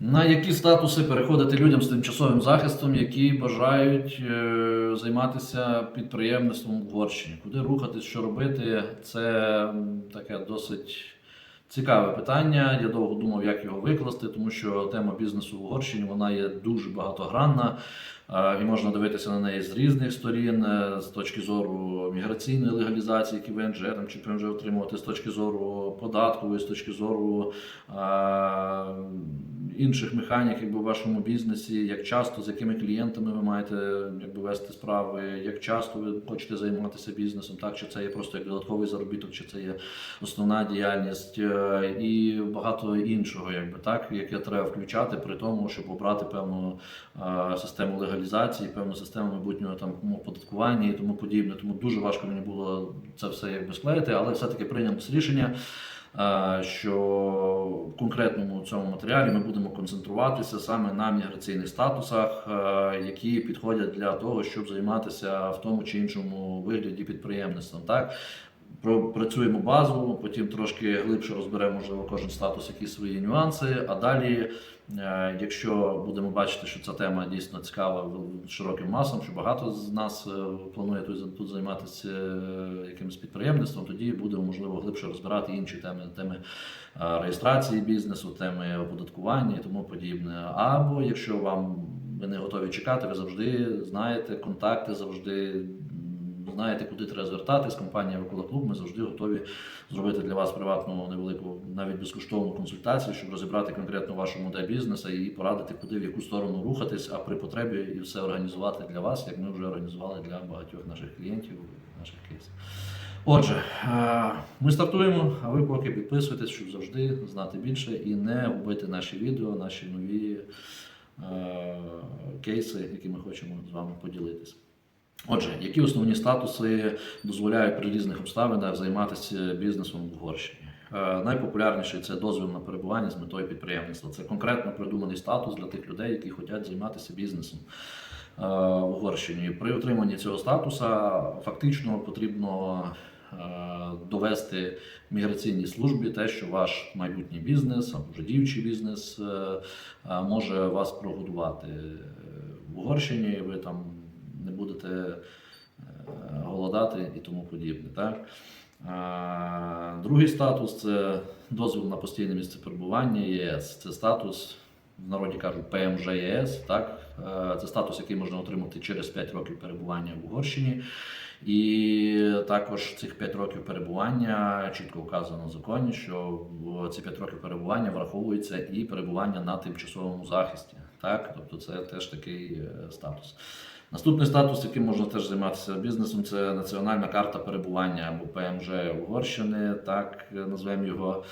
На які статуси переходити людям з тимчасовим захистом, які бажають е, займатися підприємництвом в Угорщині? Куди рухатись, що робити? Це таке досить цікаве питання. Я довго думав, як його викласти, тому що тема бізнесу в Угорщині вона є дуже багатогранна. Е, І можна дивитися на неї з різних сторін, е, з точки зору міграційної легалізації, які ВНЖ там чи ПМЖ отримувати, з точки зору податкової, з точки зору е, інших механік, якби в вашому бізнесі, як часто, з якими клієнтами ви маєте якби, вести справи, як часто ви хочете займатися бізнесом, так? Чи це є просто як додатковий заробіток, чи це є основна діяльність, і багато іншого, якби так, яке треба включати при тому, щоб обрати певну систему легалізації, певну систему майбутнього там оподаткування і тому подібне. Тому дуже важко мені було це все якби склеїти, але все-таки прийнялось рішення. е, Що в конкретному цьому матеріалі ми будемо концентруватися саме на міграційних статусах, е, які підходять для того, щоб займатися в тому чи іншому вигляді підприємництвом. Так Про- працюємо базово, потім трошки глибше розберемо, можливо, кожен статус, які свої нюанси. А далі, якщо будемо бачити, що ця тема дійсно цікава широким масам, що багато з нас е, планує тут, тут займатися е, якимось підприємництвом, тоді будемо можливо глибше розбирати інші теми, теми е, реєстрації бізнесу, теми оподаткування і тому подібне. Або якщо вам ви не готові чекати, ви завжди знаєте контакти, завжди знаєте, куди треба звертатись. Компанія Викола Клуб. Ми завжди готові зробити для вас приватну невелику, навіть безкоштовну консультацію, щоб розібрати конкретно вашу модель бізнесу і порадити, куди в яку сторону рухатись, а при потребі і все організувати для вас, як ми вже організували для багатьох наших клієнтів, наших кейсів. Отже, е, ми стартуємо, а ви поки підписуйтесь, щоб завжди знати більше і не губити наші відео, наші нові е, кейси, які ми хочемо з вами поділитися. Отже, які основні статуси дозволяють при різних обставинах займатися бізнесом в Угорщині? Е, Найпопулярніший це дозвіл на перебування з метою підприємництва. Це конкретно придуманий статус для тих людей, які хочуть займатися бізнесом е, в Угорщині. При отриманні цього статуса фактично потрібно е, довести міграційній службі те, що ваш майбутній бізнес або вже діючий бізнес може вас прогодувати в Угорщині. Ви там не будете е, голодати і тому подібне. Так? Другий статус це дозвіл на постійне місце перебування ЄС. Це статус, в народі кажуть, ПМЖ ЄС. Так? Е, Це статус, який можна отримати через 5 років перебування в Угорщині. І також цих 5 років перебування чітко вказано в законі, що ці 5 років перебування враховується і перебування на тимчасовому захисті. Так? Тобто це теж такий е, статус. Наступний статус, яким можна теж займатися бізнесом, це національна карта перебування або ПМЖ Угорщини, так назвемо його.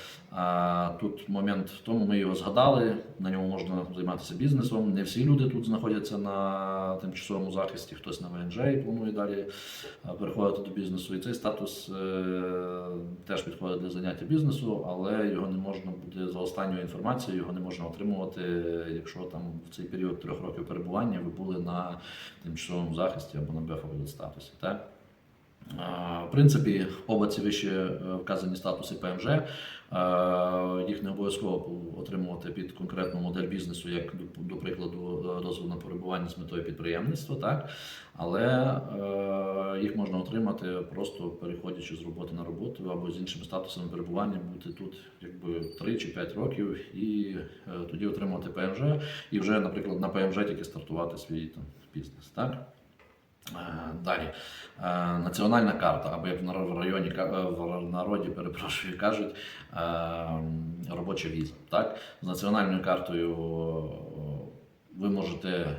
Тут момент в тому, ми його згадали. На ньому можна займатися бізнесом. Не всі люди тут знаходяться на тимчасовому захисті, хтось на ВНЖ і планує далі переходити до бізнесу. І цей статус е, теж підходить для заняття бізнесу, але його не можна буде за останньою інформацією, його не можна отримувати, якщо там в цей період трьох років перебування ви були на тимчасовому захисті або на БФ статусі. Так? В принципі, оба ці вище е, вказані статуси ПМЖ, їх не обов'язково отримувати під конкретну модель бізнесу, як до, прикладу, е, дозвіл на перебування з метою підприємництва, так? але е, їх можна отримати просто переходячи з роботи на роботу або з іншими статусами перебування, бути тут якби 3 чи 5 років і тоді отримувати ПМЖ, і вже, наприклад, на ПМЖ тільки стартувати свій там, бізнес. Так? Е, Далі Е, національна карта, або як в районі е, в народі перепрошую кажуть, робоча віза. Так? З національною картою ви можете,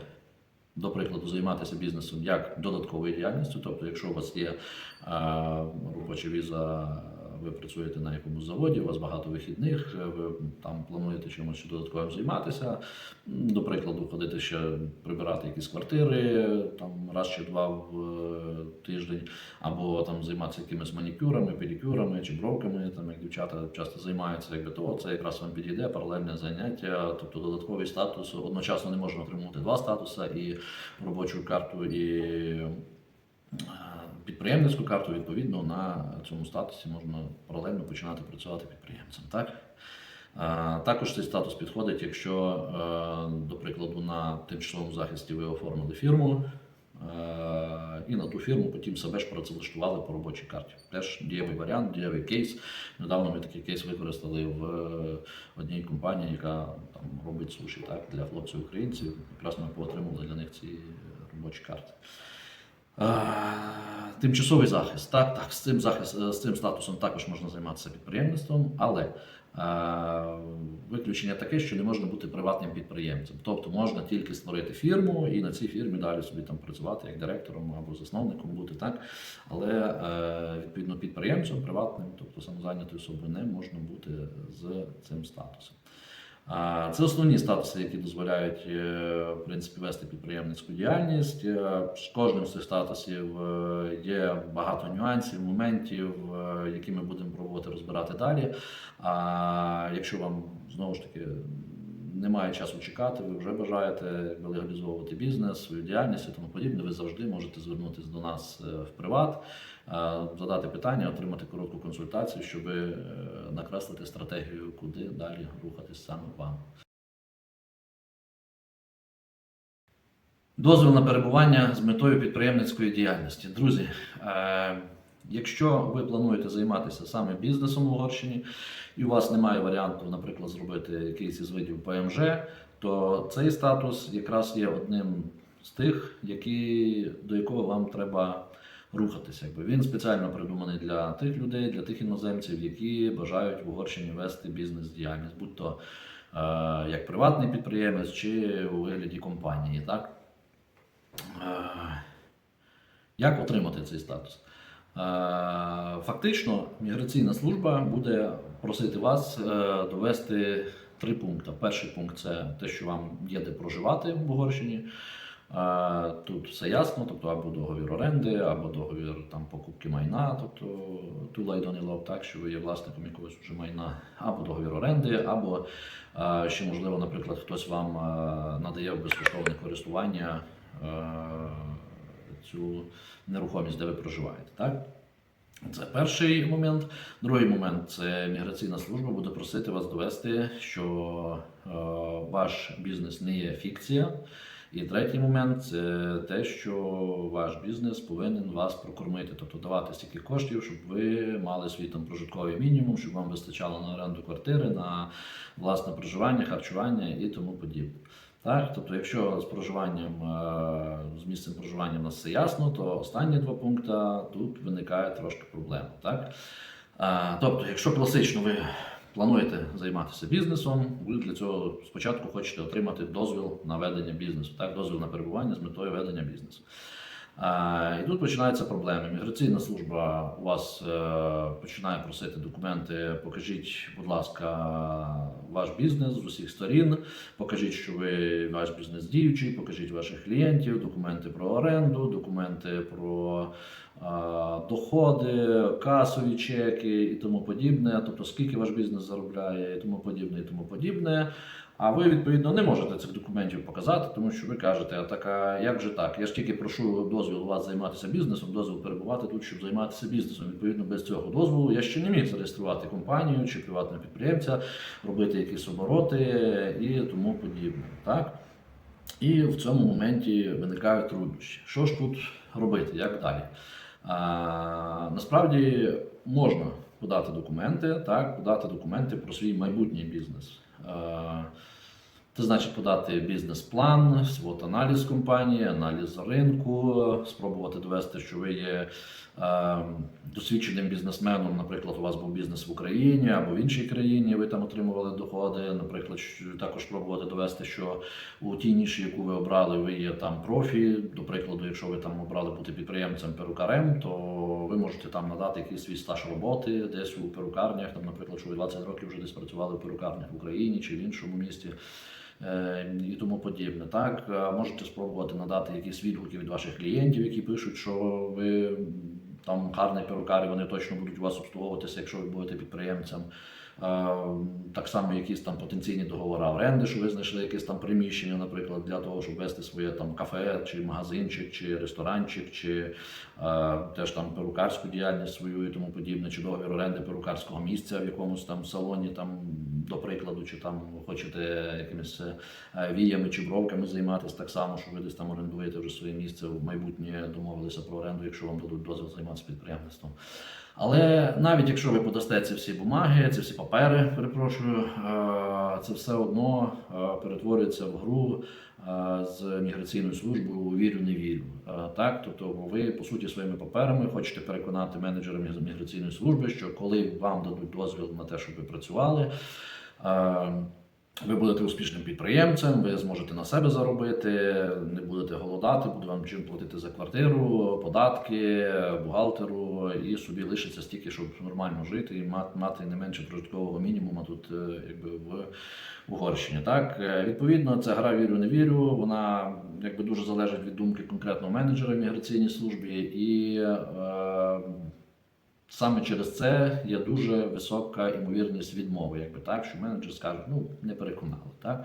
до прикладу, займатися бізнесом як додатковою діяльністю. Тобто, якщо у вас є робоча віза, ви працюєте на якомусь заводі, у вас багато вихідних, е, ви там плануєте чимось додатковим займатися. До прикладу, ходити ще прибирати якісь квартири там раз чи два в е, тиждень, або там займатися якимись манікюрами, педикюрами чи бровками, там як дівчата часто займаються, якби то це якраз вам підійде паралельне заняття, тобто додатковий статус. Одночасно не можна отримувати два статуси і робочу карту, і е, підприємницьку карту. Відповідно, на цьому статусі можна паралельно починати працювати підприємцем. Так? Також цей статус підходить, якщо, е, до прикладу, на тимчасовому захисті ви оформили фірму, е, і на ту фірму потім себе ж працевлаштували по робочій карті. Теж дієвий варіант, дієвий кейс. Недавно ми такий кейс використали в е, одній компанії, яка там робить суші так, для хлопців українців. Якраз ми поотримали для них ці робочі карти. Тимчасовий захист. Так, так, з цим захист, е, з цим статусом також можна займатися підприємництвом, але е, виключення таке, що не можна бути приватним підприємцем. Тобто можна тільки створити фірму і на цій фірмі далі собі там працювати як директором або засновником бути так. Але е, відповідно підприємцем приватним, тобто самозайнятою особою, не можна бути з цим статусом. Це основні статуси, які дозволяють е, в принципі вести підприємницьку діяльність. Е, З кожним з цих статусів е, є багато нюансів, моментів, які ми будемо пробувати розбирати далі. А якщо вам знову ж таки немає часу чекати, ви вже бажаєте легалізовувати бізнес, свою діяльність і тому подібне, ви завжди можете звернутися до нас е, в приват, е, задати питання, отримати коротку консультацію, щоб е, накреслити стратегію, куди далі рухатись саме вам. Дозвіл на перебування з метою підприємницької діяльності. Друзі, якщо ви плануєте займатися саме бізнесом в Угорщині, і у вас немає варіанту, наприклад, зробити якийсь із видів ПМЖ, то цей статус якраз є одним з тих, які, до якого вам треба рухатися. Якби він спеціально придуманий для тих людей, для тих іноземців, які бажають в Угорщині вести бізнес-діяльність, будь то е, як приватний підприємець чи у вигляді компанії. Так? Е, Як отримати цей статус? Е, Фактично, міграційна служба буде просити вас е, довести три пункти. Перший пункт це те, що вам є де проживати в Угорщині. Е, Тут все ясно, тобто або договір оренди, або договір там, покупки майна, тобто тулайдонілов, так, що ви є власником якогось вже майна, або договір оренди, або ще можливо, наприклад, хтось вам надає в безкоштовне користування цю нерухомість, де ви проживаєте. Так? Це перший момент. Другий момент це міграційна служба буде просити вас довести, що е, ваш бізнес не є фікція. І третій момент це те, що ваш бізнес повинен вас прокормити, тобто давати стільки коштів, щоб ви мали свій там прожитковий мінімум, щоб вам вистачало на оренду квартири, на власне проживання, харчування і тому подібне. Так, тобто, якщо з проживанням, е, з місцем проживання в нас все ясно, то останні два пункти тут виникає трошки проблема. Так? Е, Тобто, якщо класично ви плануєте займатися бізнесом, ви для цього спочатку хочете отримати дозвіл на ведення бізнесу, так, дозвіл на перебування з метою ведення бізнесу. І тут починаються проблеми. Міграційна служба у вас е, починає просити документи. Покажіть, будь ласка, ваш бізнес з усіх сторін. Покажіть, що ви ваш бізнес діючий, покажіть ваших клієнтів, документи про оренду, документи про доходи, касові чеки і тому подібне. Тобто, скільки ваш бізнес заробляє, і тому подібне, і тому подібне. А ви відповідно не можете цих документів показати, тому що ви кажете, а так, а як же так? Я ж тільки прошу дозвіл у вас займатися бізнесом, дозвіл перебувати тут, щоб займатися бізнесом. Відповідно, без цього дозволу я ще не міг зареєструвати компанію чи приватного підприємця, робити якісь обороти і тому подібне. Так? І в цьому моменті виникають труднощі. Що ж тут робити? Як далі? А, насправді можна подати документи, так, подати документи про свій майбутній бізнес. А, це значить подати бізнес-план, аналіз компанії, аналіз ринку, спробувати довести, що ви є е, досвідченим бізнесменом. Наприклад, у вас був бізнес в Україні або в іншій країні, ви там отримували доходи. Наприклад, також спробувати довести, що у тій ніші, яку ви обрали, ви є там профі. До прикладу, якщо ви там обрали бути підприємцем перукарем, то ви можете там надати якийсь свій стаж роботи десь у перукарнях. Там, наприклад, що ви 20 років вже десь працювали в перукарнях в Україні чи в іншому місті. е, І тому подібне. Так, можете спробувати надати якісь відгуки від ваших клієнтів, які пишуть, що ви там гарний перукар, вони точно будуть вас обслуговуватися, якщо ви будете підприємцем. Е, Так само якісь там потенційні договори оренди, що ви знайшли якесь там приміщення, наприклад, для того, щоб вести своє там кафе, чи магазинчик, чи ресторанчик, чи е, теж там перукарську діяльність свою і тому подібне, чи договір оренди перукарського місця в якомусь там салоні, там до прикладу, чи там хочете якимись е, віями чи бровками займатися так само, що ви десь там орендуєте вже своє місце в майбутнє, домовилися про оренду, якщо вам дадуть дозвіл займатися підприємництвом. Але навіть якщо ви подасте ці всі бумаги, ці всі папери, перепрошую, е, це все одно е, перетворюється в гру е, з міграційною службою вірю, не вірю. Так, тобто ви по суті своїми паперами хочете переконати менеджера міг- міграційної служби, що коли вам дадуть дозвіл на те, щоб ви працювали. Ви будете успішним підприємцем, ви зможете на себе заробити, не будете голодати, буде вам чим платити за квартиру, податки, бухгалтеру, і собі лишиться стільки, щоб нормально жити і мати, не менше прожиткового мінімуму тут, е, якби в Угорщині. Так, Е, відповідно, це гра вірю, не вірю. Вона якби дуже залежить від думки конкретного менеджера міграційній службі і. Е, Саме через це є дуже висока ймовірність відмови, якби так, що менеджер скаже, ну не переконали. Так?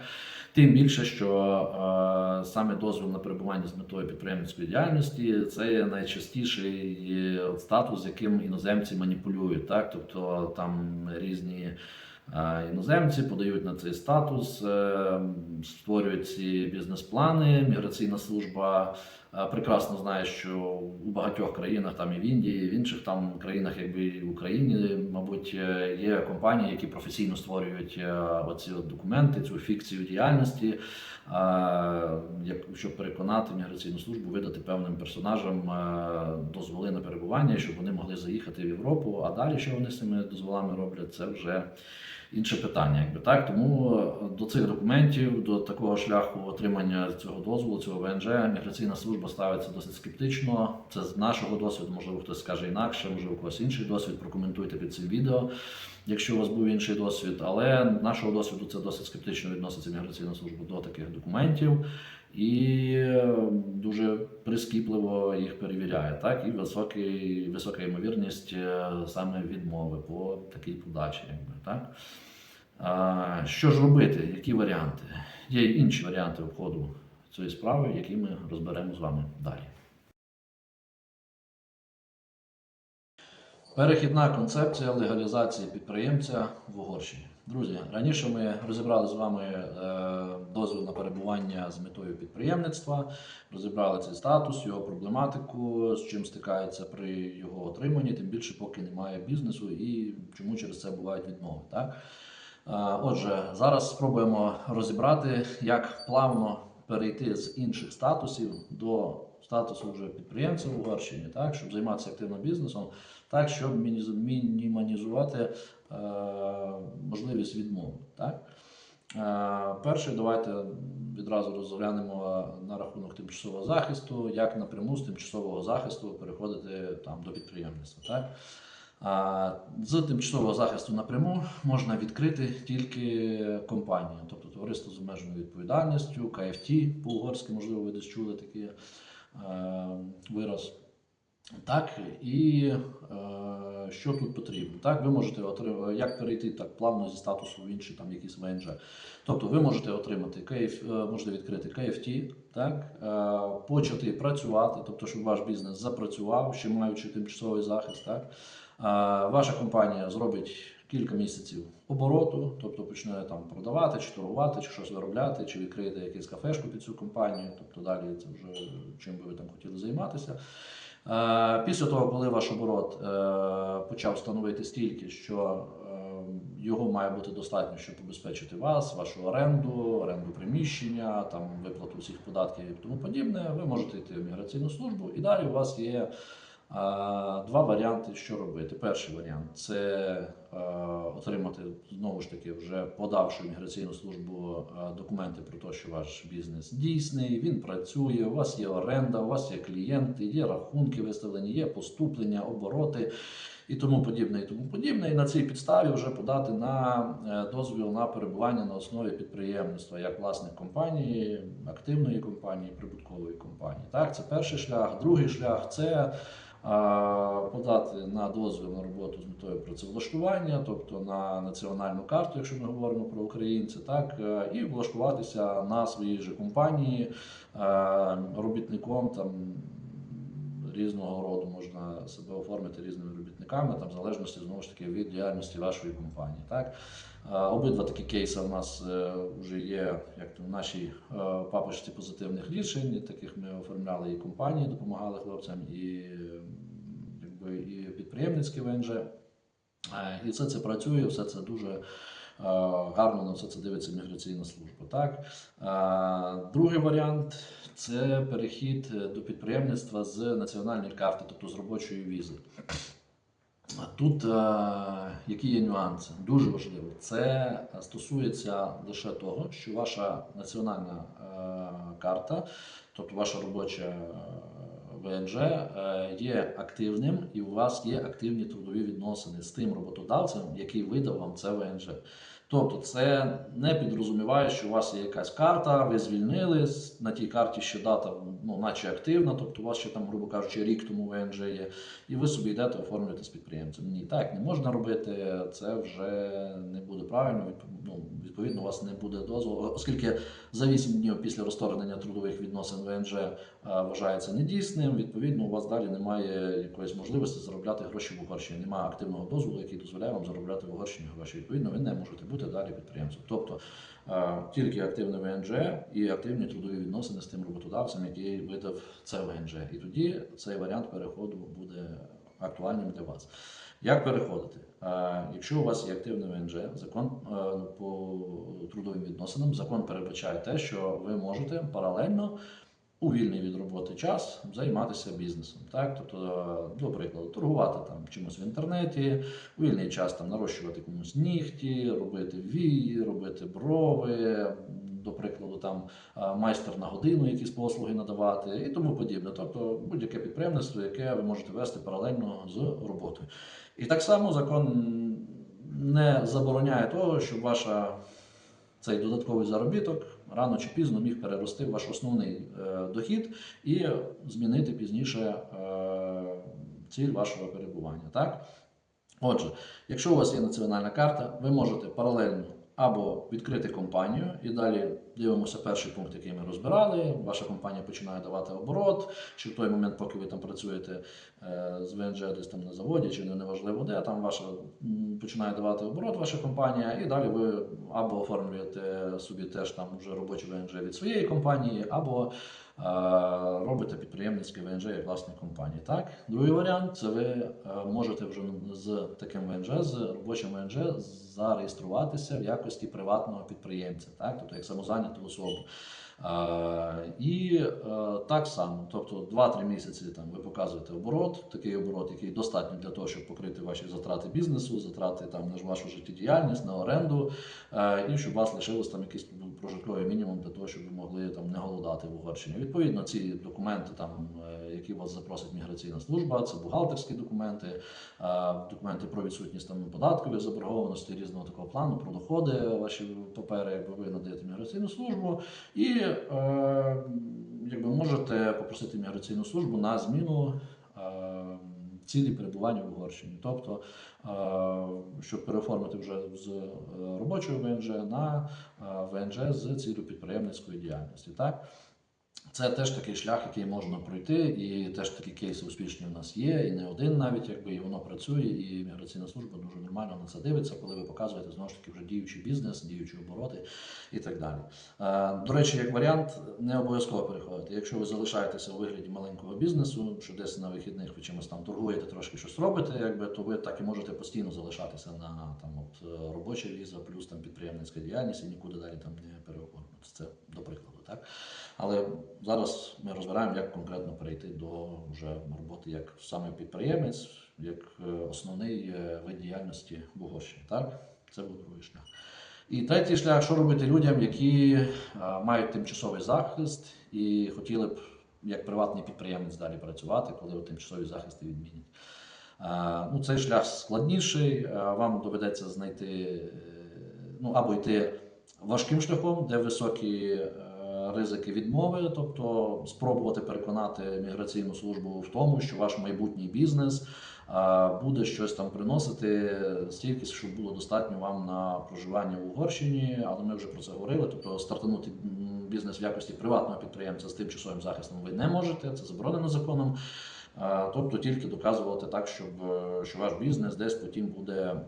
Тим більше, що е, саме дозвіл на перебування з метою підприємницької діяльності це є найчастіший е, статус, яким іноземці маніпулюють. Так? Тобто там різні е, іноземці подають на цей статус, е, створюють ці бізнес-плани. Міграційна служба прекрасно знає, що у багатьох країнах, там і в Індії, і в інших там країнах, якби і в Україні, мабуть, е, є компанії, які професійно створюють е, оці документи, цю фікцію діяльності, е, щоб переконати міграційну службу видати певним персонажам е, дозволи на перебування, щоб вони могли заїхати в Європу. А далі, що вони з цими дозволами роблять, це вже інше питання. Якби так, тому е, до цих документів, до такого шляху отримання цього дозволу, цього ВНЖ, міграційна служба ставиться досить скептично. Це з нашого досвіду, можливо, хтось скаже інакше, можливо, у когось інший досвід. Прокоментуйте під цим відео, якщо у вас був інший досвід. Але нашого досвіду це досить скептично відноситься міграційна служба до таких документів. І е, дуже прискіпливо їх перевіряє, так і високий, висока ймовірність е, саме відмови по такій подачі, якби так. А, що ж робити? Які варіанти? Є інші варіанти обходу цієї справи, які ми розберемо з вами далі. Перехідна концепція легалізації підприємця в Угорщині. Друзі, раніше ми розібрали з вами е, дозвіл на перебування з метою підприємництва, розібрали цей статус, його проблематику, з чим стикається при його отриманні, тим більше поки немає бізнесу і чому через це бувають відмови. Так? Е, Отже, зараз спробуємо розібрати, як плавно перейти з інших статусів до статусу вже підприємця в Угорщині, так, щоб займатися активно бізнесом, так, щоб мінімізувати е, можливість відмови. Так. Е, перше, давайте відразу розглянемо на рахунок тимчасового захисту, як напряму з тимчасового захисту переходити там, до підприємництва. Так. А З тимчасового захисту напряму можна відкрити тільки компанію, тобто товариство з обмеженою відповідальністю, КФТ по-угорськи, можливо, ви десь чули такий е, вираз. Так, і е, що тут потрібно? Так, ви можете отримати, як перейти так плавно зі статусу в інший там якийсь ВНЖ. Тобто ви можете отримати КФ, е, можете відкрити КФТ, так, е, почати працювати, тобто, щоб ваш бізнес запрацював, ще маючи тимчасовий захист. Так. Е, Ваша компанія зробить кілька місяців обороту, тобто почне там продавати, чи торгувати, чи щось виробляти, чи відкриєте якусь кафешку під цю компанію, тобто далі це вже чим би ви там хотіли займатися. Е, Після того, коли ваш оборот е, почав становити стільки, що е, його має бути достатньо, щоб убезпечити вас, вашу оренду, оренду приміщення, там виплату всіх податків і тому подібне, ви можете йти в міграційну службу, і далі у вас є два варіанти, що робити. Перший варіант це е, отримати знову ж таки, вже подавши міграційну службу е, документи про те, що ваш бізнес дійсний, він працює, у вас є оренда, у вас є клієнти, є рахунки виставлені, є поступлення, обороти і тому подібне, і тому подібне. І на цій підставі вже подати на е, дозвіл на перебування на основі підприємництва як власник компанії, активної компанії, прибуткової компанії. Так, це перший шлях. Другий шлях це подати на дозвіл на роботу з метою працевлаштування, тобто на національну карту, якщо ми говоримо про українця, так е, і влаштуватися на своїй же компанії е, робітником там різного роду можна себе оформити різними робітниками, там в залежності знову ж таки від діяльності вашої компанії. Так? Обидва такі кейси у нас е, вже є як то в нашій е, папочці позитивних рішень. Таких ми оформляли і компанії, допомагали хлопцям, і, якби, і підприємницькі ВНЖ. Е, І все це працює, все це дуже гарно на все це дивиться міграційна служба. Так? Другий варіант це перехід е, до підприємництва з національної карти, тобто з робочої візи. Тут е, які є нюанси? Дуже важливо. Це стосується лише того, що ваша національна е, карта, тобто ваша робоча ВНЖ, є активним і у вас є активні трудові відносини з тим роботодавцем, який видав вам це ВНЖ. Тобто, це не підрозуміває, що у вас є якась карта, ви звільнились, на тій карті ще дата, ну, наче активна, тобто у вас ще там, грубо кажучи, рік тому ВНЖ є, і ви собі йдете оформлюєте з підприємцем. Ні, так не можна робити, це вже не буде правильно. Ну, відповідно, у вас не буде дозволу, оскільки за 8 днів після розторгнення трудових відносин ВНЖ е, вважається недійсним. Відповідно, у вас далі немає якоїсь можливості заробляти гроші в Угорщині. Немає активного дозволу, який дозволяє вам заробляти в Угорщині гроші. Відповідно, ви не можете бути далі підприємцем. Тобто е, тільки активне ВНЖ і активні трудові відносини з тим роботодавцем, який видав це ВНЖ. І тоді цей варіант переходу буде актуальним для вас. Як переходити? Е, Якщо у вас є активне ВНЖ, закон е, по трудовим відносинам, закон передбачає те, що ви можете паралельно у вільний від роботи час займатися бізнесом. Так? Тобто, до прикладу, торгувати там чимось в інтернеті, у вільний час там нарощувати комусь нігті, робити вії, робити брови, до прикладу, там майстер на годину якісь послуги надавати і тому подібне. Тобто будь-яке підприємництво, яке ви можете вести паралельно з роботою. І так само закон не забороняє того, щоб ваша цей додатковий заробіток рано чи пізно міг перерости в ваш основний е, дохід і змінити пізніше е, ціль вашого перебування. Так? Отже, якщо у вас є національна карта, ви можете паралельно або відкрити компанію, і далі дивимося перший пункт, який ми розбирали. Ваша компанія починає давати оборот, чи в той момент, поки ви там працюєте е, з ВНЖ десь там на заводі, чи не неважливо де, там ваша починає давати оборот, ваша компанія, і далі ви або оформлюєте собі теж там вже робочий ВНЖ від своєї компанії, або робите підприємницьке ВНЖ як власні компанії. Так? Другий варіант це ви е, можете вже з таким ВНЖ, з робочим ВНЖ зареєструватися в якості приватного підприємця, так? тобто як самозайняту особу. І е, так само, тобто 2-3 місяці там ви показуєте оборот, такий оборот, який достатньо для того, щоб покрити ваші затрати бізнесу, затрати там на вашу життєдіяльність, на оренду, е, і щоб у вас лишилось там якийсь прожитковий мінімум для того, щоб ви могли там не голодати в Угорщині. Відповідно, ці документи, там, е, які вас запросить міграційна служба, це бухгалтерські документи, е, документи про відсутність там податкової заборгованості різного такого плану, про доходи, ваші папери, якби ви надаєте міграційну службу, і е, якби можете попросити міграційну службу на зміну. Цілі перебування в Угорщині, тобто, е, щоб переоформити вже з е, робочого ВНЖ на е, ВНЖ з цілю підприємницької діяльності. Так? Це теж такий шлях, який можна пройти, і теж такі кейси успішні в нас є, і не один навіть, якби і воно працює, і міграційна служба дуже нормально на це дивиться, коли ви показуєте знову ж таки вже діючий бізнес, діючі обороти і так далі. Е, До речі, як варіант, не обов'язково переходити. Якщо ви залишаєтеся у вигляді маленького бізнесу, що десь на вихідних ви чимось там торгуєте, трошки щось робите, якби то ви так і можете постійно залишатися на там от е, робоча віза, плюс там підприємницька діяльність і нікуди далі там не переоформитися. Це до прикладу, так. Але зараз ми розбираємо, як конкретно перейти до вже роботи як саме підприємець, як е, основний е, вид діяльності в Угорщині. Так? Це був другий шлях. І третій шлях, що робити людям, які е, мають тимчасовий захист і хотіли б як приватний підприємець далі працювати, коли тимчасові захисти відмінять. Ну, цей шлях складніший, вам доведеться знайти ну, або йти важким шляхом, де високі е, ризики відмови, тобто спробувати переконати міграційну службу в тому, що ваш майбутній бізнес е, буде щось там приносити стільки, щоб було достатньо вам на проживання в Угорщині. Але ми вже про це говорили. Тобто стартанути бізнес в якості приватного підприємця з тимчасовим захистом ви не можете, це заборонено законом. Е, Тобто тільки доказувати так, щоб що ваш бізнес десь потім буде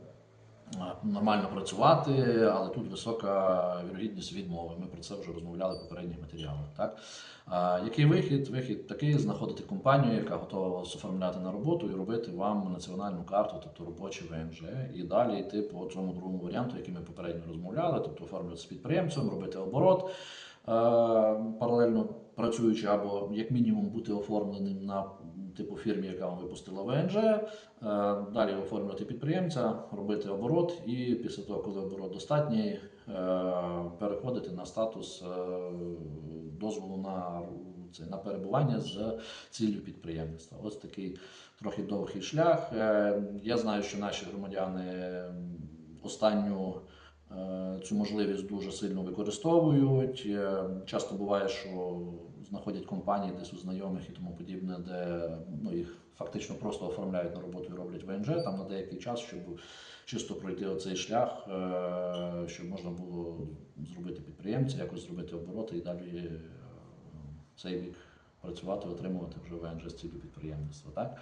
нормально працювати, але тут висока вірогідність відмови. Ми про це вже розмовляли в попередніх матеріалах. Так? Який вихід? Вихід такий: знаходити компанію, яка готова вас оформляти на роботу і робити вам національну карту, тобто робоче ВНЖ, і далі йти по цьому другому варіанту, який ми попередньо розмовляли, тобто оформлюватися підприємцем, робити оборот. е, Паралельно працюючи або як мінімум бути оформленим на типу фірмі, яка вам випустила ВНЖ, е, далі оформлювати підприємця, робити оборот, і після того, коли оборот достатній, е, переходити на статус е, дозволу на, це, на перебування з ціллю підприємництва. Ось такий трохи довгий шлях. Я знаю, що наші громадяни останню цю можливість дуже сильно використовують. Часто буває, що знаходять компанії десь у знайомих і тому подібне, де ну, їх фактично просто оформляють на роботу і роблять ВНЖ там на деякий час, щоб чисто пройти оцей шлях, е, щоб можна було зробити підприємця, якось зробити обороти і далі е, цей вік працювати, отримувати вже ВНЖ з цілю підприємництва. Так?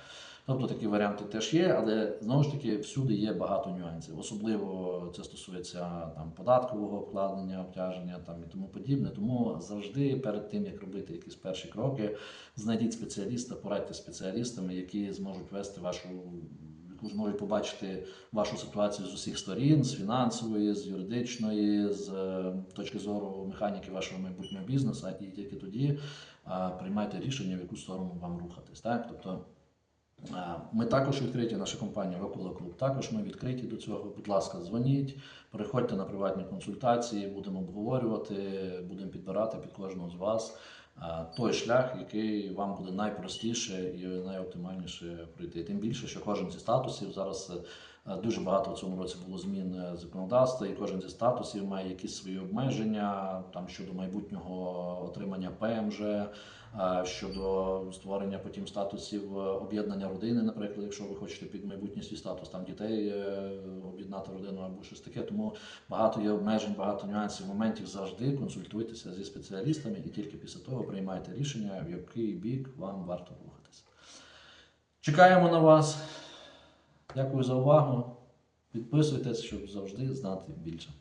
Тобто такі варіанти теж є, але знову ж таки всюди є багато нюансів. Особливо це стосується там податкового обкладення, обтяження там і тому подібне. Тому завжди перед тим як робити якісь перші кроки, знайдіть спеціаліста, порадьте спеціалістами, які зможуть вести вашу. зможуть побачити вашу ситуацію з усіх сторін, з фінансової, з юридичної, з е, точки зору механіки вашого майбутнього бізнесу, і тільки тоді приймайте рішення, в яку сторону вам рухатись. Так? Тобто ми також відкриті, наша компанія Вакула Клуб. Також ми відкриті до цього. Будь ласка, дзвоніть, приходьте на приватні консультації, будемо обговорювати, будемо підбирати під кожного з вас той шлях, який вам буде найпростіше і найоптимальніше пройти. Тим більше, що кожен зі статусів зараз. Е, Дуже багато в цьому році було змін е, законодавства, і кожен зі статусів має якісь свої обмеження там щодо майбутнього отримання ПМЖ, е, щодо створення потім статусів об'єднання родини, наприклад, якщо ви хочете під майбутній свій статус там дітей об'єднати родину або щось таке. Тому багато є обмежень, багато нюансів, моментів завжди консультуйтеся зі спеціалістами і тільки після того приймайте рішення, в який бік вам варто рухатися. Чекаємо на вас. Дякую за увагу. Підписуйтесь, щоб завжди знати більше.